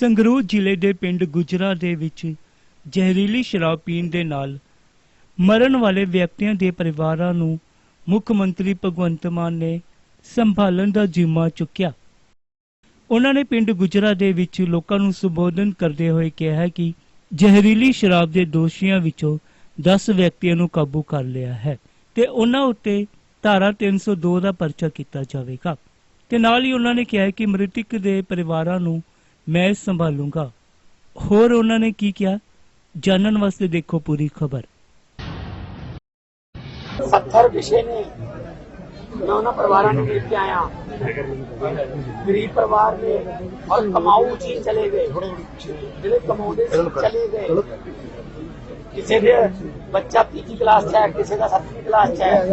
ਸੰਗਰੂਰ ਜ਼ਿਲ੍ਹੇ ਦੇ ਪਿੰਡ ਗੁਜਰਾ ਦੇ ਵਿੱਚ ਜ਼ਹਿਰੀਲੀ ਸ਼ਰਾਬ ਪੀਣ ਦੇ ਨਾਲ ਮਰਨ ਵਾਲੇ ਵਿਅਕਤੀਆਂ ਦੇ ਪਰਿਵਾਰਾਂ ਨੂੰ ਮੁੱਖ ਮੰਤਰੀ ਭਗਵੰਤ ਮਾਨ ਨੇ ਸੰਭਾਲਣ ਦਾ ਜ਼ਿੰਮਾ ਚੁੱਕਿਆ। ਉਹਨਾਂ ਨੇ ਪਿੰਡ ਗੁਜਰਾ ਦੇ ਵਿੱਚ ਲੋਕਾਂ ਨੂੰ ਸੰਬੋਧਨ ਕਰਦੇ ਹੋਏ ਕਿਹਾ ਕਿ ਜ਼ਹਿਰੀਲੀ ਸ਼ਰਾਬ ਦੇ ਦੋਸ਼ੀਆਂ ਵਿੱਚੋਂ 10 ਵਿਅਕਤੀਆਂ ਨੂੰ ਕਾਬੂ ਕਰ ਲਿਆ ਹੈ ਤੇ ਉਹਨਾਂ ਉੱਤੇ ਧਾਰਾ 302 ਦਾ ਪਰਚਾ ਕੀਤਾ ਜਾਵੇਗਾ। ਤੇ ਨਾਲ ਹੀ ਉਹਨਾਂ ਨੇ ਕਿਹਾ ਕਿ ਮ੍ਰਿਤਕ ਦੇ ਪਰਿਵਾਰਾਂ ਨੂੰ ਮੈਂ ਸੰਭਾਲੂੰਗਾ ਹੋਰ ਉਹਨਾਂ ਨੇ ਕੀ ਕਿਹਾ ਜਾਣਨ ਵਾਸਤੇ ਦੇਖੋ ਪੂਰੀ ਖਬਰ ਪੱਥਰ ਵਿਸ਼ੇ ਨੇ ਮੈਂ ਉਹਨਾਂ ਪਰਿਵਾਰਾਂ ਨੂੰ ਦੇਖ ਕੇ ਆਇਆ ਗਰੀਬ ਪਰਿਵਾਰ ਨੇ ਔਰ ਕਮਾਊ ਜੀ ਚਲੇ ਗਏ ਜਿਹੜੇ ਕਮਾਉਂਦੇ ਸੀ ਚਲੇ ਗਏ ਕਿਸੇ ਦੇ ਬੱਚਾ ਤੀਜੀ ਕਲਾਸ 'ਚ ਹੈ ਕਿਸੇ ਦਾ ਸੱਤਵੀਂ ਕਲਾਸ 'ਚ ਹੈ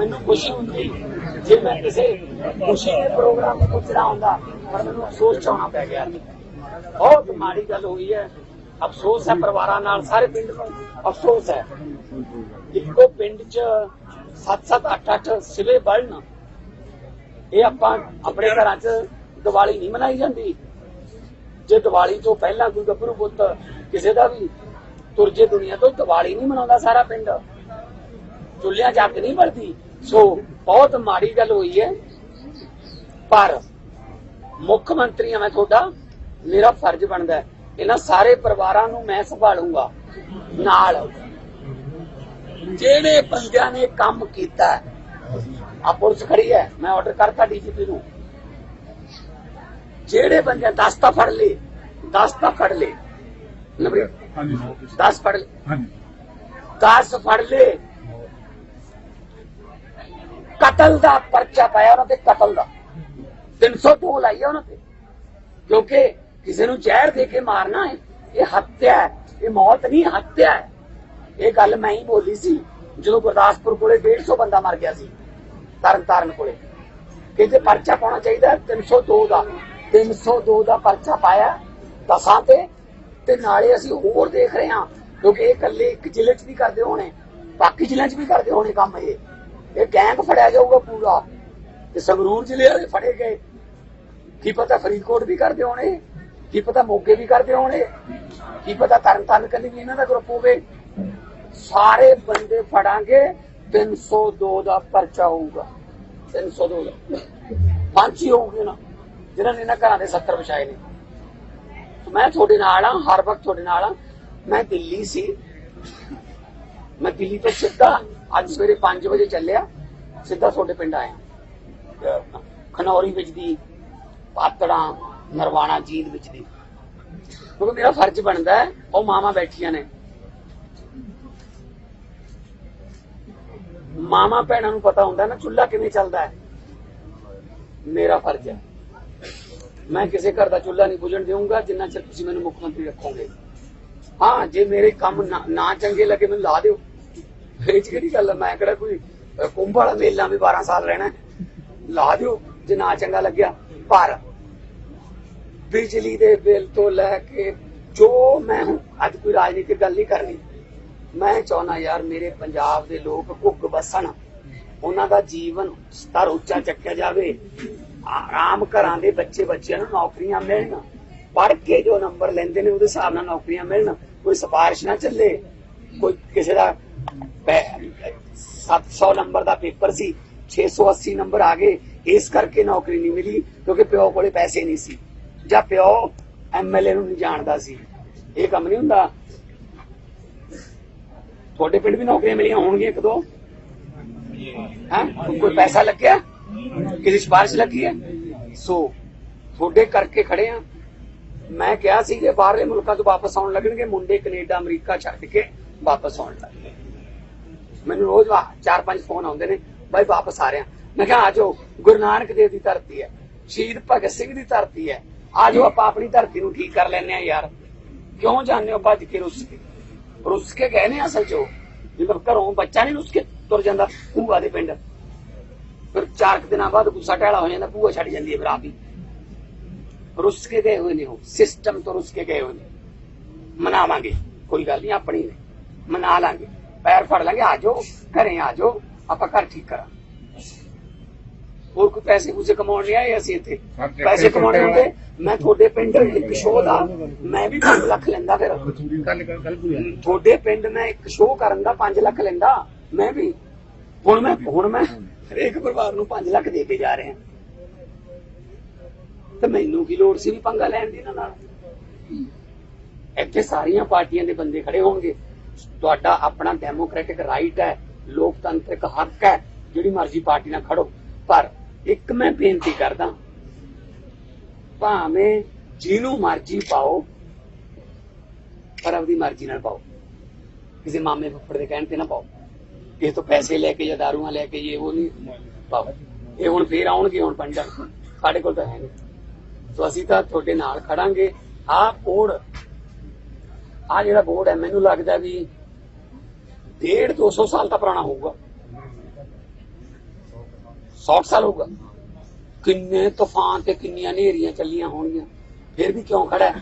ਮੈਨੂੰ ਖੁਸ਼ੀ ਹੁੰਦੀ ਜੇ ਮੈਂ ਕਿਸੇ ਖੁਸ਼ੀ ਦੇ ਪ੍ਰੋਗਰਾਮ ਤੇ ਪੁੱਛਣਾ ਹੁੰਦਾ, ਪਰ ਮੈਨੂੰ ਅਫਸੋਸ ਚਾਉਣਾ ਪੈ ਗਿਆ। ਬਹੁਤ ਮਾੜੀ ਗੱਲ ਹੋਈ ਹੈ। ਅਫਸੋਸ ਹੈ ਪਰਿਵਾਰਾਂ ਨਾਲ, ਸਾਰੇ ਪਿੰਡ ਅਫਸੋਸ ਹੈ। ਇੱਕੋ ਪਿੰਡ 'ਚ 7-7 8-8 ਸਿਵੇ ਬਲਣ, ਇਹ ਆਪਾਂ ਆਪਣੇ ਘਰਾਂ 'ਚ ਦੀਵਾਲੀ ਨਹੀਂ ਮਨਾਈ ਜਾਂਦੀ। ਜੇ ਦੀਵਾਲੀ ਤੋਂ ਪਹਿਲਾਂ ਕੋਈ ਗੱਭਰੂ ਪੁੱਤ ਕਿਸੇ ਦਾ ਵੀ ਤੁਰਜੇ ਦੁਨੀਆ ਤੋਂ, ਦੀਵਾਲੀ ਨਹੀਂ ਮਨਾਉਂਦਾ ਸਾਰਾ ਪਿੰਡ। ਚੁੱਲ੍ਹਿਆਂ 'ਚ ਅੱਗ ਨਹੀਂ ਬਲਦੀ ਸੋ ਬਹੁਤ ਮਾੜੀ ਗੱਲ ਹੋਈ ਹੈ। ਪਰ ਮੁੱਖ ਮੰਤਰੀ ਹਾਂ ਮੈਂ ਤੁਹਾਡਾ ਮੇਰਾ ਫਰਜ਼ ਬਣਦਾ ਹੈ। ਇਹਨਾਂ ਸਾਰੇ ਪਰਿਵਾਰਾਂ ਨੂੰ ਮੈਂ ਸੰਭਾਲੂੰਗਾ। ਨਾਲ ਜਿਹੜੇ ਬੰਦਿਆਂ ਨੇ ਕੰਮ ਕੀਤਾ ਆ ਪੁਲਿਸ ਖੜੀ ਹੈ। ਮੈਂ ਆਰਡਰ ਕਰਤਾ ਡੀਜੀਪੀ ਨੂੰ। ਜਿਹੜੇ ਬੰਦੇ 10 ਤਾਂ ਫੜ ਲਏ। 10 ਤਾਂ ਫੜ ਲਏ। ਨੰਬਰ ਹਾਂਜੀ 10 ਫੜ ਲਏ। ਹਾਂਜੀ। 10 ਫੜ ਲਏ। ਕਤਲ ਦਾ ਪਰਚਾ ਪਾਇਆ ਉਹਨਾਂ ਤੇ, ਕਤਲ ਦਾ। 302 ਲਾਈ ਉਹਨਾਂ ਤੇ। ਕਿਉਂਕਿ ਕਿਸੇ ਨੂੰ ਜ਼ਹਿਰ ਦੇ ਕੇ ਮਾਰਨਾ ਹੈ, ਇਹ ਹੱਤਿਆ ਹੈ। ਇਹ ਮੌਤ ਨਹੀਂ ਹੱਤਿਆ ਹੈ। ਇਹ ਗੱਲ ਮੈਂ ਹੀ ਬੋਲੀ ਸੀ, ਜਦੋਂ ਗੁਰਦਾਸਪੁਰ ਕੋਲੇ 150 ਬੰਦਾ ਮਰ ਗਿਆ ਸੀ ਤਰਨ ਕੋਲੇ। ਕਿਤੇ ਪਰਚਾ ਪਾਉਣਾ ਚਾਹੀਦਾ ਹੈ 302 ਦਾ 302 ਦਾ ਪਰਚਾ ਪਾਇਆ ਦਸਾਂ ਤੇ ਤੇ ਨਾਲੇ ਅਸੀਂ ਹੋਰ ਦੇਖ ਰਹੇ ਹਾਂ, ਕਿਉਂਕਿ ਇਹ ਇਕੱਲੇ ਇੱਕ ਜ਼ਿਲ੍ਹੇ 'ਚ ਵੀ ਕਰਦੇ ਹੋਣੇ, ਬਾਕੀ ਜ਼ਿਲ੍ਹਿਆਂ 'ਚ ਵੀ ਕਰਦੇ ਹੋਣੇ ਕੰਮ ਇਹ। ਇਹ ਗੈਂਗ ਫੜਿਆ ਜਾਊਗਾ ਪੂਰਾ। ਤੇ ਸੰਗਰੂਰ ਜ਼ਿਲ੍ਹੇ ਵਾਲੇ ਫੜੇ ਗਏ। ਕੀ ਪਤਾ ਫਰੀਦਕੋਟ ਵੀ ਕਰਦੇ ਹੋਣੇ, ਕੀ ਪਤਾ ਮੋਗੇ ਵੀ ਕਰਦੇ ਹੋਣੇ, ਕੀ ਪਤਾ ਤਰਨ ਤਾਰਨ ਵੀ ਇਹਨਾਂ ਦਾ ਗਰੁੱਪ ਹੋਵੇ। ਸਾਰੇ ਬੰਦੇ ਫੜਾਂਗੇ 302 ਦਾ ਪਰਚਾ ਹੋਊਗਾ। 302 ਦਾ ਫਾਂਸੀ ਹੋਊਗੀ ਨਾ, ਜਿਨ੍ਹਾਂ ਨੇ ਇਹਨਾਂ ਘਰਾਂ ਦੇ 70 ਵਿਛਾਏ ਨੇ। ਮੈਂ ਤੁਹਾਡੇ ਨਾਲ ਆ ਹਰ ਵਕਤ ਤੁਹਾਡੇ ਨਾਲ ਆ ਮੈਂ ਦਿੱਲੀ ਸੀ। ਮੈਂ ਦਿੱਲੀ ਤੋਂ ਸਿੱਧਾ ਅੱਜ ਸਵੇਰੇ 5 ਵਜੇ ਚੱਲਿਆ, ਸਿੱਧਾ ਤੁਹਾਡੇ ਪਿੰਡ ਆਇਆ। ਖਨੌਰੀ ਵਿੱਚ ਦੀ, ਪਾਤੜਾਂ, ਨਰਵਾਣਾ ਜੀਂਦ ਵਿੱਚ ਦੀ। ਕਿਉਂਕਿ ਮੇਰਾ ਫਰਜ਼ ਬਣਦਾ ਹੈ, ਉਹ ਮਾਮਾ ਬੈਠੀਆਂ ਨੇ। ਮਾਮਾ ਭੈਣਾਂ ਨੂੰ ਪਤਾ ਹੁੰਦਾ ਨਾ, ਚੁੱਲ੍ਹਾ ਕਿਵੇਂ ਚੱਲਦਾ ਹੈ। ਮੇਰਾ ਫਰਜ਼ ਹੈ। ਮੈਂ ਕਿਸੇ ਘਰ ਦਾ ਚੁੱਲ੍ਹਾ ਨਹੀਂ ਬੁਝਣ ਦੇਵਾਂਗਾ ਜਿੰਨਾ ਚਿਰ ਤੁਸੀਂ ਮੈਨੂੰ ਮੁੱਖ ਮੰਤਰੀ ਰੱਖੋਗੇ। ਹਾਂ, ਜੇ ਮੇਰੇ ਕੰਮ ਨਾ ਚੰਗੇ ਲੱਗੇ, ਮੈਨੂੰ ਲਾ ਦਿਓ। ਇਹ 'ਚ ਕਿਹੜੀ ਗੱਲ ਹੈ ਮੈਂ ਕਿਹੜਾ ਕੋਈ ਅਹ, ਕੁੰਭ ਵਾਲਾ ਮੇਲਾ ਵੀ 12 ਸਾਲ ਰਹਿਣਾ ਹੈ। ਲਾ ਦਿਓ ਜੇ ਨਾ ਚੰਗਾ ਲੱਗਿਆ। ਪਰ ਬਿਜਲੀ ਦੇ ਬਿੱਲ ਤੋਂ ਲੈ ਕੇ ਜੋ ਮੈਂ ਹੁਣ ਅੱਜ ਕੋਈ ਰਾਜਨੀਤਿਕ ਗੱਲ ਨਹੀਂ ਕਰਨੀ ਮੈਂ ਚਾਹੁੰਦਾ ਯਾਰ ਮੇਰੇ ਪੰਜਾਬ ਦੇ ਲੋਕ ਘੁੱਗ ਬਸਣ ਉਹਨਾਂ ਦਾ ਜੀਵਨ ਸਤਰ ਉੱਚਾ ਚੱਕਿਆ ਜਾਵੇ। ਆਰਾਮ ਘਰਾਂ ਦੇ ਬੱਚੇ ਬੱਚਿਆਂ ਨੂੰ ਨੌਕਰੀਆਂ ਮਿਲਣ। ਪੜ੍ਹ ਕੇ ਜੋ ਨੰਬਰ ਲੈਂਦੇ ਨੇ ਉਹਦੇ ਹਿਸਾਬ ਨਾਲ ਨੌਕਰੀਆਂ ਮਿਲਣ। ਕੋਈ ਸਿਫਾਰਿਸ਼ ਨਾ ਚੱਲੇ। ਕੋਈ ਕਿਸੇ ਦਾ 700 ਨੰਬਰ ਦਾ ਪੇਪਰ ਸੀ 680 ਨੰਬਰ ਆ ਗਏ। ਇਸ ਕਰਕੇ ਨੌਕਰੀ ਨਹੀਂ ਮਿਲੀ, ਕਿਉਂਕਿ ਪਿਓ ਕੋਲੇ ਪੈਸੇ ਨਹੀਂ ਸੀ। ਜਾਂ ਪਿਓ ਐਮਐਲਏ ਨੂੰ ਨਹੀਂ ਜਾਣਦਾ ਸੀ। ਇਹ ਕੰਮ ਨਹੀਂ ਹੁੰਦਾ। ਤੁਹਾਡੇ ਪਿੰਡ ਵੀ ਨੌਕਰੀਆਂ ਮਿਲੀਆਂ ਹੋਣਗੀਆਂ ਇੱਕ ਦੋ? ਹੈ? ਕੋਈ ਪੈਸਾ ਲੱਗਿਆ? ਕਿਸੇ ਸਿਫਾਰਿਸ਼ ਲੱਗੀ ਹੈ? ਸੋ, ਤੁਹਾਡੇ ਕਰਕੇ ਖੜੇ ਆ ਮੈਂ ਕਿਹਾ ਸੀ ਕਿ ਬਾਹਰਲੇ ਮੁਲਕਾਂ ਤੋਂ ਵਾਪਸ ਆਉਣ ਲੱਗਣਗੇ, ਮੁੰਡੇ ਕੈਨੇਡਾ, ਅਮਰੀਕਾ ਛੱਡ ਕੇ ਵਾਪਸ ਆਉਣ ਲੱਗੇ ਮੈਨੂੰ ਰੋਜ਼ ਵਾ- ਚਾਰ ਪੰਜ ਫੋਨ ਆਉਂਦੇ ਨੇ, ਬਾਈ ਵਾਪਸ ਆ ਰਿਹਾ। ਮੈਂ ਕਿਹਾ, ਆ ਜਾਓ, ਗੁਰੂ ਨਾਨਕ ਦੇਵ ਦੀ ਧਰਤੀ ਹੈ, ਸ਼ਹੀਦ ਭਗਤ ਸਿੰਘ ਦੀ ਧਰਤੀ ਹੈ। ਆ ਆਪਾਂ ਆਪਣੀ ਧਰਤੀ ਨੂੰ ਠੀਕ ਕਰ ਲੈਨੇ ਆ ਯਾਰ। ਕਿਉਂ ਜਾਂਦੇ ਹੋ ਭੱਜ ਕੇ ਰੁੱਸ ਕੇ? ਰੁੱਸ ਕੇ ਗਏ ਨੇ ਅਸਲ ਚੋ ਜਿਵੇਂ ਘਰੋਂ ਬੱਚਾ ਨਹੀਂ ਰੁੱਸ ਕੇ ਤੁਰ ਜਾਂਦਾ, ਭੂਆ ਦੇ ਪਿੰਡ। ਫਿਰ ਚਾਰ ਕੁ ਦਿਨਾਂ ਬਾਅਦ ਗੁੱਸਾ ਟਹਿਲਾ ਹੋ ਜਾਂਦਾ, ਭੂਆ ਛੱਡ ਜਾਂਦੀ ਹੈ ਫਿਰ ਆਪ ਹੀ। ਰੁੱਸ ਕੇ ਗਏ ਹੋਏ ਨੇ ਉਹ। ਸਿਸਟਮ ਤੋਂ ਰੁੱਸ ਕੇ ਗਏ ਹੋਏ ਨੇ। ਮਨਾਵਾਂਗੇ, ਕੋਈ ਗੱਲ ਨਹੀਂ, ਆਪਣੀ ਨੇ। ਮਨਾ ਲਾਂਗੇ। ਪੈਰ ਫੜ ਲਾਂਗੇ ਆ ਜਾਓ ਘਰੇ ਆ ਜਾਓ ਆਪਾਂ ਘਰ ਠੀਕ ਕਰਾਂ ਹੋਰ ਕੋਈ ਪੈਸੇ ਪੂਸੇ ਕਮਾਉਣ ਨਹੀਂ ਆਏ ਅਸੀਂ ਇੱਥੇ? ਪੈਸੇ ਕਮਾਉਣੇ ਹੁੰਦੇ ਮੈਂ ਤੁਹਾਡੇ ਪਿੰਡ ਇੱਕ ਸ਼ੋਅ ਦਾ ਮੈਂ ਵੀ 5 ਲੱਖ ਲੈਂਦਾ ਫਿਰ। ਤੁਹਾਡੇ ਪਿੰਡ ਮੈਂ ਇੱਕ ਸ਼ੋਅ ਕਰਨ ਦਾ 5 ਲੱਖ ਲੈਂਦਾ ਮੈਂ ਵੀ। ਹੁਣ ਮੈਂ ਹੁਣ ਮੈਂ ਹਰੇਕ ਪਰਿਵਾਰ ਨੂੰ 5 ਲੱਖ ਦੇ ਕੇ ਜਾ ਰਿਹਾ। ਤੇ ਮੈਨੂੰ ਕੀ ਲੋੜ ਸੀ ਵੀ ਪੰਗਾ ਲੈਣ ਦੀ ਨਾਲ? ਇੱਥੇ ਸਾਰੀਆਂ ਪਾਰਟੀਆਂ ਦੇ ਬੰਦੇ ਖੜੇ ਹੋਣਗੇ। ਤੁਹਾਡਾ ਆਪਣਾ ਡੈਮੋਕ੍ਰੈਟਿਕ ਰਾਈਟ ਹੈ, ਲੋਕਤੰਤਰਿਕ ਹੱਕ ਹੈ, ਜਿਹੜੀ ਮਰਜ਼ੀ ਪਾਰਟੀ ਨਾਲ ਖੜੋ। ਪਰ ਇੱਕ ਮੈਂ ਬੇਨਤੀ ਕਰਦਾ, ਭਾਵੇਂ ਜਿਹਨੂੰ ਮਰਜ਼ੀ ਪਾਓ, ਪਰ ਆਪਦੀ ਮਰਜ਼ੀ ਨਾਲ ਪਾਓ। ਕਿਸੇ ਮਾਮੇ ਫੁੱਫੜ ਦੇ ਕਹਿਣ ਤੇ ਨਾ ਪਾਓ। ਇਹ ਤੋਂ ਪੈਸੇ ਲੈ ਕੇ ਜਾਂ ਦਾਰੂਆਂ ਲੈ ਕੇ ਇਹ ਉਹ ਨਹੀਂ ਪਾਓ। ਇਹ ਹੁਣ ਫੇਰ ਆਉਣਗੇ, ਹੁਣ ਪੰਡਤ ਸਾਡੇ ਕੋਲ ਤਾਂ ਹੈ ਨਹੀਂ। ਸੋ ਅਸੀਂ ਤਾਂ ਤੁਹਾਡੇ ਨਾਲ ਖੜਾਂਗੇ। ਆਹ ਕੋਡ ਆ ਜਿਹੜਾ ਬੋਰਡ ਹੈ, ਮੈਨੂੰ ਲੱਗਦਾ ਵੀ 1.5 200 ਸਾਲ ਤਾਂ ਪੁਰਾਣਾ ਹੋਊਗਾ। 100 ਸਾਲ ਹੋਊਗਾ। ਕਿੰਨੇ ਤੂਫਾਨ ਤੇ ਕਿੰਨੀਆਂ ਹਨੇਰੀਆਂ ਚੱਲੀਆਂ ਹੋਣਗੀਆਂ। ਫਿਰ ਵੀ ਕਿਉਂ ਖੜਾ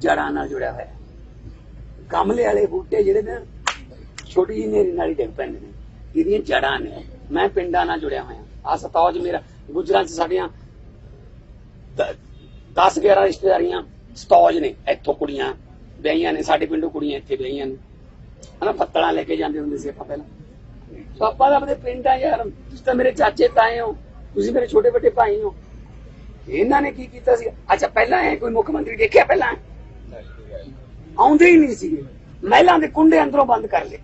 ਜੜਾਂ ਨਾਲ ਜੁੜਿਆ ਹੋਇਆ ਗਮਲੇ ਵਾਲੇ ਬੂਟੇ ਜਿਹੜੇ ਨੇ, ਛੋਟੀ ਜਿਹੀ ਨੇਰੀ ਨਾਲ ਹੀ ਡਿੱਗ ਪੈਂਦੇ ਨੇ। ਇਹਦੀਆਂ ਜੜਾਂ ਨੇ। ਮੈਂ ਪਿੰਡਾਂ ਨਾਲ ਜੁੜਿਆ ਹੋਇਆ। ਆ ਸਤੌਜ ਮੇਰਾ ਗੁਜਰਾਂ ਚ ਸਾਡੀਆਂ 10 11 ਰਿਸ਼ਤੇਦਾਰੀਆਂ ਸਤੌਜ ਨੇ। ਇੱਥੋਂ ਕੁੜੀਆਂ ਵਿਆਹੀਆਂ ਨੇ, ਸਾਡੇ ਪਿੰਡੋਂ ਕੁੜੀਆਂ ਇੱਥੇ ਵਿਆਹੀਆਂ ਨੇ। ਹਨਾ ਪੱਤਲਾਂ ਲੈ ਕੇ ਜਾਂਦੇ ਹੁੰਦੇ ਸੀ ਆਪਾਂ ਪਹਿਲਾਂ। ਸੋ ਆਪਾਂ ਤਾਂ ਆਪਣੇ ਪਿੰਡ ਆ ਯਾਰ, ਤੁਸੀਂ ਤਾਂ ਮੇਰੇ ਚਾਚੇ ਤਾਏ ਹੋ, ਤੁਸੀਂ ਮੇਰੇ ਛੋਟੇ ਵੱਡੇ ਭਾਈ ਹੋ। ਇਹਨਾਂ ਨੇ ਕੀ ਕੀਤਾ ਸੀ? ਅੱਛਾ, ਪਹਿਲਾਂ ਇਹ ਕੋਈ ਮੁੱਖ ਮੰਤਰੀ ਦੇਖਿਆ ਪਹਿਲਾਂ? ਆਉਂਦੇ ਹੀ ਨਹੀਂ ਸੀਗੇ। ਮਹਿਲਾਂ ਦੇ ਕੁੰਡੇ ਅੰਦਰੋਂ ਬੰਦ ਕਰ ਲਏ।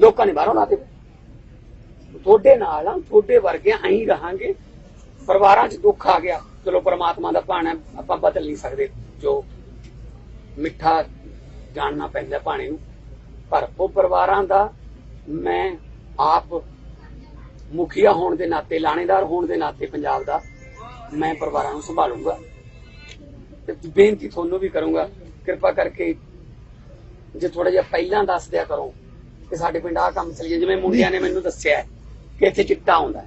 ਲੋਕਾਂ ਨੇ ਬਾਹਰੋਂ ਲਾਤੇ ਤੁਹਾਡੇ ਨਾਲ ਆ, ਤੁਹਾਡੇ ਵਰਗੇ ਐਂ ਰਹਾਂਗੇ। ਪਰਿਵਾਰਾਂ 'ਚ ਦੁੱਖ ਆ ਗਿਆ। ਚਲੋ, ਪ੍ਰਮਾਤਮਾ ਦਾ ਭਾਣਾ ਆਪਾਂ ਬਦਲ ਨਹੀਂ ਸਕਦੇ ਜੋ ਮਿੱਠਾ ਜਾਣਨਾ ਪੈਂਦਾ ਭਾਣੇ ਨੂੰ। ਪਰ ਉਹ ਪਰਿਵਾਰਾਂ ਦਾ ਮੈਂ ਆਪ ਮੁਖੀਆ ਹੋਣ ਦੇ ਨਾਤੇ ਲਾਣੇਦਾਰ ਹੋਣ ਦੇ ਨਾਤੇ ਪੰਜਾਬ ਦਾ ਮੈਂ ਪਰਿਵਾਰਾਂ ਨੂੰ ਸੰਭਾਲੂੰਗਾ। ਤੇ ਬੇਨਤੀ ਤੁਹਾਨੂੰ ਵੀ ਕਰੂੰਗਾ ਕਿਰਪਾ ਕਰਕੇ ਜੇ ਥੋੜਾ ਜਿਹਾ ਪਹਿਲਾਂ ਦੱਸ ਦਿਆ ਕਰੋ ਕਿ ਸਾਡੇ ਪਿੰਡ ਆ ਕੰਮ ਚੱਲੀਏ ਜਿਵੇਂ ਮੁੰਡਿਆਂ ਨੇ ਮੈਨੂੰ ਦੱਸਿਆ ਕਿ ਇੱਥੇ ਚਿੱਟਾ ਆਉਂਦਾ ਹੈ।